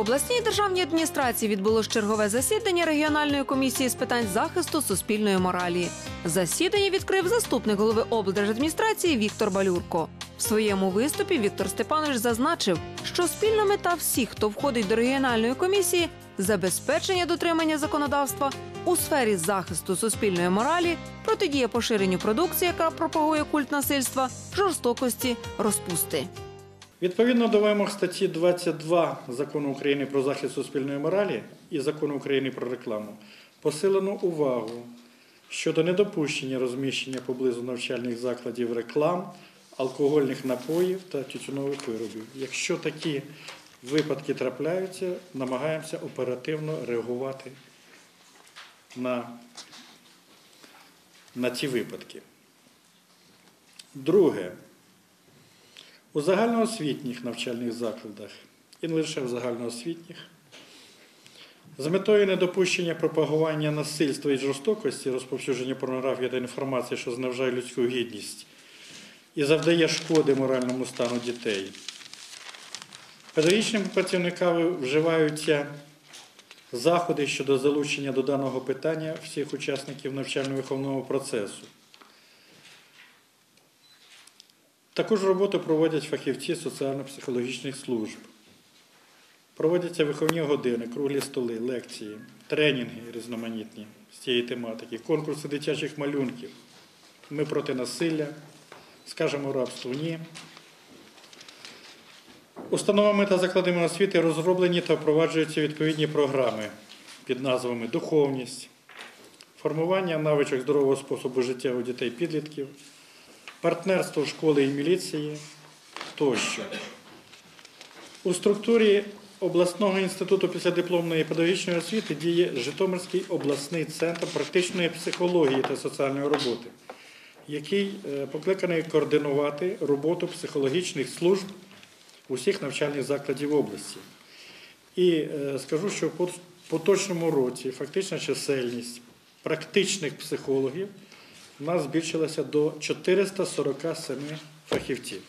Обласній державній адміністрації відбулось чергове засідання регіональної комісії з питань захисту суспільної моралі. Засідання відкрив заступник голови облдержадміністрації Віктор Балюрко. В своєму виступі Віктор Степанович зазначив, що спільна мета всіх, хто входить до регіональної комісії, забезпечення дотримання законодавства у сфері захисту суспільної моралі, протидія поширенню продукції, яка пропагує культ насильства, жорстокості, розпусти. Відповідно до вимог статті 22 Закону України про захист суспільної моралі і Закону України про рекламу посилено увагу щодо недопущення розміщення поблизу навчальних закладів реклам, алкогольних напоїв та тютюнових виробів. Якщо такі випадки трапляються, намагаємося оперативно реагувати на, на ці випадки. Друге. У загальноосвітніх навчальних закладах і не лише в загальноосвітніх, з метою недопущення пропагування насильства і жорстокості, розповсюдження порнографії та інформації, що зневажає людську гідність і завдає шкоди моральному стану дітей, педагогічними працівниками вживаються заходи щодо залучення до даного питання всіх учасників навчально-виховного процесу. Також роботу проводять фахівці соціально-психологічних служб. Проводяться виховні години, круглі столи, лекції, тренінги різноманітні з цієї тематики, конкурси дитячих малюнків. Ми проти насилля, скажемо рабству ні. Установами та закладами освіти розроблені та впроваджуються відповідні програми під назвами Духовність, формування навичок здорового способу життя у дітей-підлітків партнерство школи і міліції тощо. У структурі обласного інституту післядипломної педагогічної освіти діє Житомирський обласний центр практичної психології та соціальної роботи, який е, покликаний координувати роботу психологічних служб усіх навчальних закладів області. І е, скажу, що в поточному році фактична чисельність практичних психологів у нас збільшилася до 447 фахівців.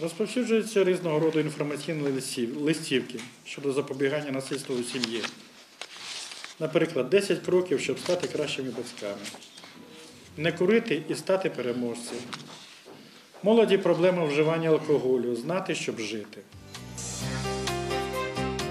Розповсюджуються різного роду інформаційні листівки щодо запобігання насильству у сім'ї. Наприклад, 10 кроків, щоб стати кращими батьками. Не курити і стати переможцем. Молоді проблема вживання алкоголю, знати, щоб жити.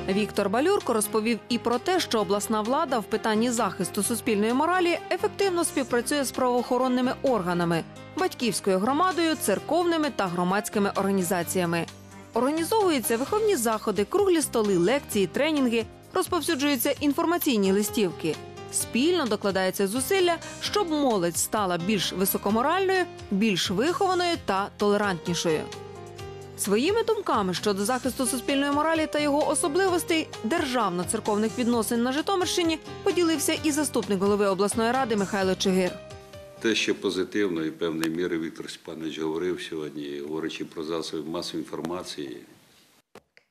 Віктор Балюрко розповів і про те, що обласна влада в питанні захисту суспільної моралі ефективно співпрацює з правоохоронними органами, батьківською громадою, церковними та громадськими організаціями. Організовуються виховні заходи, круглі столи, лекції, тренінги, розповсюджуються інформаційні листівки. Спільно докладаються зусилля, щоб молодь стала більш високоморальною, більш вихованою та толерантнішою. Своїми думками щодо захисту суспільної моралі та його особливостей державно-церковних відносин на Житомирщині поділився і заступник голови обласної ради Михайло Чигир. Те, що позитивно і певної міри Віктор Степанович говорив сьогодні, говорячи про засоби масової інформації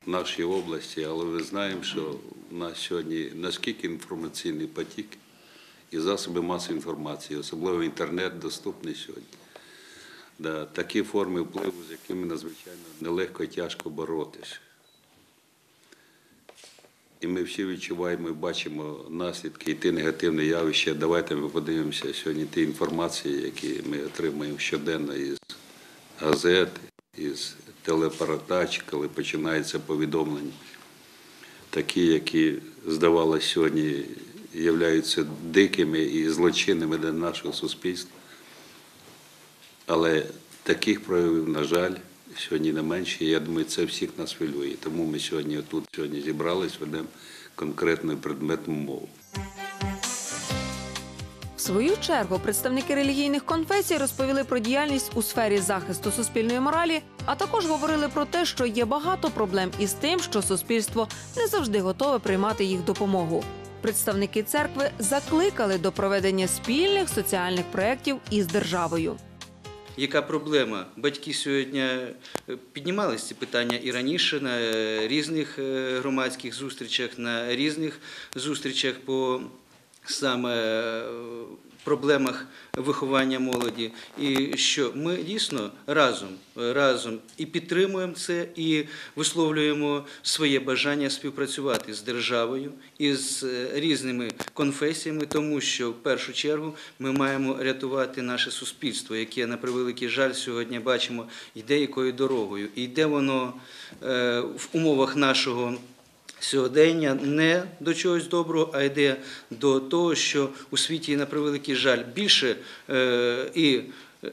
в нашій області, але ми знаємо, що у нас сьогодні наскільки інформаційний потік і засоби масової інформації, особливо інтернет, доступний сьогодні. Да, такі форми впливу, з якими надзвичайно нелегко і тяжко боротися. І ми всі відчуваємо і бачимо наслідки і ті негативні явища. Давайте ми подивимося сьогодні ті інформації, які ми отримуємо щоденно із газет, із телепередач, коли починається повідомлення, такі, які, здавалося, сьогодні являються дикими і злочинними для нашого суспільства. Але таких проявів, на жаль, сьогодні не менше. Я думаю, це всіх нас хвилює. Тому ми сьогодні тут сьогодні зібрались, ведемо конкретну предметну мову. В свою чергу представники релігійних конфесій розповіли про діяльність у сфері захисту суспільної моралі, а також говорили про те, що є багато проблем із тим, що суспільство не завжди готове приймати їх допомогу. Представники церкви закликали до проведення спільних соціальних проєктів із державою. Яка проблема? Батьки сьогодні е, піднімали ці питання і раніше на е, різних е, громадських зустрічах, на різних зустрічах по саме проблемах виховання молоді, і що ми дійсно разом, разом і підтримуємо це, і висловлюємо своє бажання співпрацювати з державою і з е, різними конфесіями, тому що в першу чергу ми маємо рятувати наше суспільство, яке на превеликий жаль сьогодні бачимо, йде якою дорогою, і йде воно е, в умовах нашого сьогодення не до чогось доброго, а йде до того, що у світі, на превеликий жаль, більше е, і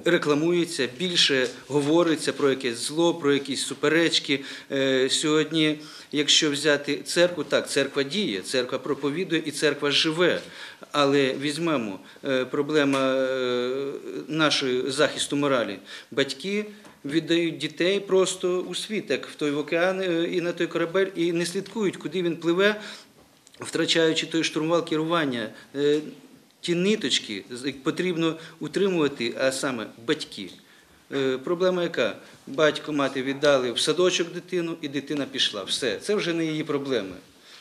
рекламується, більше говориться про якесь зло, про якісь суперечки. Е, сьогодні, якщо взяти церкву, так, церква діє, церква проповідує і церква живе. Але візьмемо е, проблема нашої захисту моралі. Батьки віддають дітей просто у світ, як в той океан е, і на той корабель, і не слідкують, куди він пливе, втрачаючи той штурвал керування. Е, Ті ниточки потрібно утримувати, а саме батьки. Е, Проблема яка? Батько, мати віддали в садочок дитину, і дитина пішла. Все, це вже не її проблеми.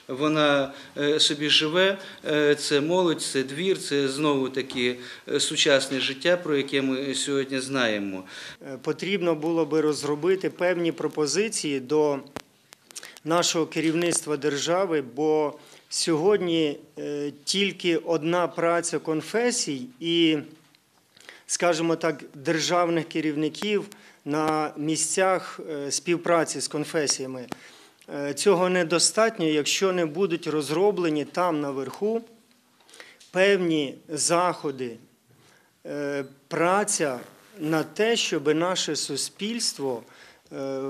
Вона е, собі живе, е, це молодь, це двір, це знову таки е, сучасне життя, про яке ми сьогодні знаємо. Потрібно було би розробити певні пропозиції до нашого керівництва держави, бо сьогодні тільки одна праця конфесій і, скажімо так, державних керівників на місцях співпраці з конфесіями. Е, Цього недостатньо, якщо не будуть розроблені там наверху певні заходи, е, праця на те, щоб наше суспільство е,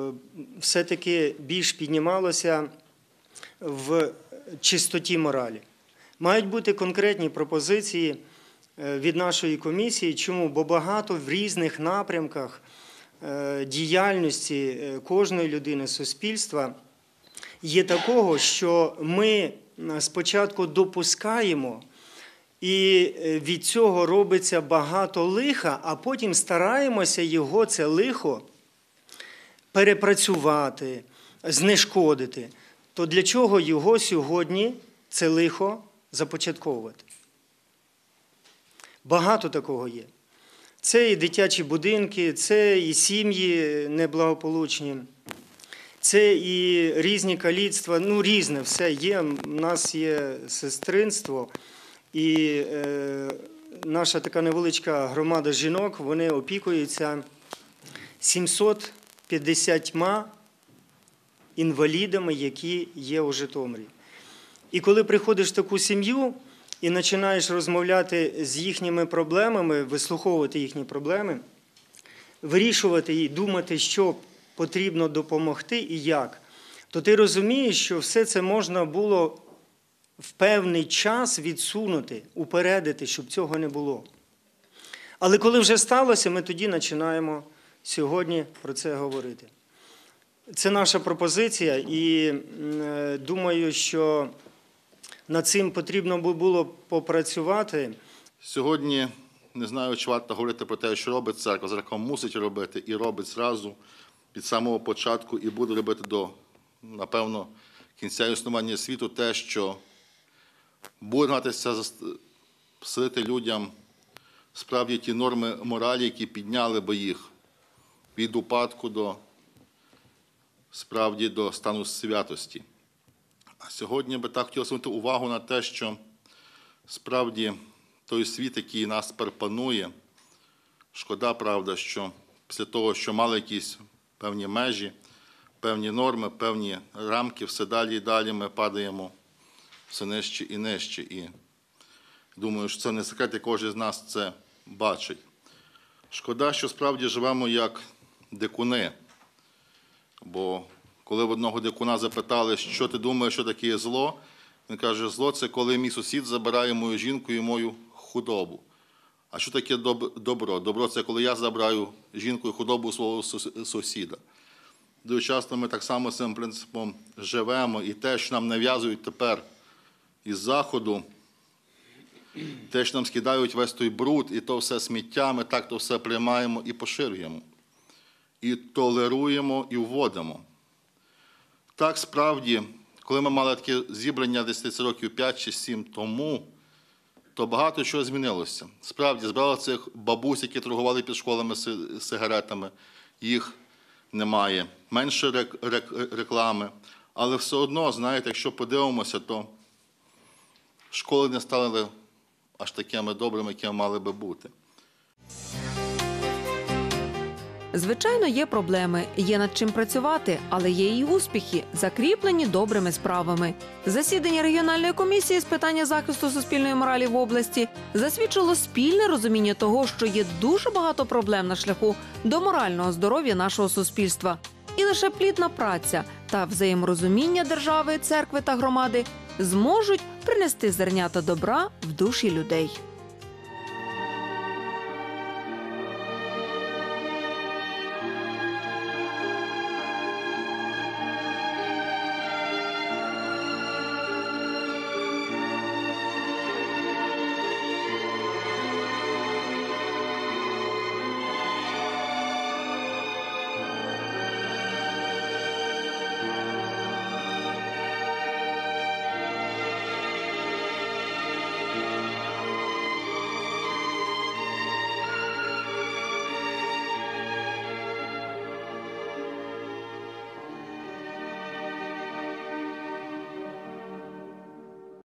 все-таки більш піднімалося в чистоті моралі. Мають бути конкретні пропозиції від нашої комісії. Чому? Бо багато в різних напрямках діяльності кожної людини суспільства є такого, що ми спочатку допускаємо. І е, від цього робиться багато лиха, а потім стараємося його, це лихо, перепрацювати, знешкодити. То для чого його сьогодні, це лихо, започатковувати? Багато такого є. Це і дитячі будинки, це і сім'ї неблагополучні, це і різні каліцтва, ну різне все є. У нас є сестринство. І е, наша така невеличка громада жінок, вони опікуються 750 інвалідами, які є у Житомирі. І коли приходиш в таку сім'ю і починаєш розмовляти з їхніми проблемами, вислуховувати їхні проблеми, вирішувати і думати, що потрібно допомогти і як, то ти розумієш, що все це можна було в певний час відсунути, упередити, щоб цього не було. Але коли вже сталося, ми тоді починаємо сьогодні про це говорити. Це наша пропозиція, і е, думаю, що над цим потрібно би було попрацювати. Сьогодні не знаю, чи варто говорити про те, що робить церква. Церква мусить робити і робить зразу від самого початку, і буде робити до, напевно, кінця існування світу те, що буде намагатися зас- людям справді ті норми моралі, які підняли би їх від упадку до справді до стану святості. А сьогодні би так хотілося звернути увагу на те, що справді той світ, який нас тепер панує, шкода, правда, що після того, що мали якісь певні межі, певні норми, певні рамки, все далі і далі ми падаємо все нижче і нижче. І думаю, що це не секрет, і кожен з нас це бачить. Шкода, що справді живемо як дикуни. Бо коли в одного дикуна запитали, що ти думаєш, що таке зло, він каже, зло це коли мій сусід забирає мою жінку і мою худобу. А що таке доб- добро? Добро це коли я забираю жінку і худобу свого сус- сусіда. Дуже часто ми так само цим принципом живемо, і те, що нам нав'язують тепер із заходу, те, що нам скидають весь той бруд, і то все сміття, ми так то все приймаємо і поширюємо і толеруємо, і вводимо. Так, справді, коли ми мали таке зібрання десь 30 років 5 чи 7 тому, то багато чого змінилося. Справді, збрали цих бабусь, які торгували під школами сигаретами, їх немає. Менше рек- рек- реклами. Але все одно, знаєте, якщо подивимося, то школи не стали аж такими добрими, якими мали би бути. Звичайно, є проблеми, є над чим працювати, але є і успіхи, закріплені добрими справами. Засідання регіональної комісії з питання захисту суспільної моралі в області засвідчило спільне розуміння того, що є дуже багато проблем на шляху до морального здоров'я нашого суспільства. І лише плідна праця та взаєморозуміння держави, церкви та громади зможуть принести зернята добра в душі людей.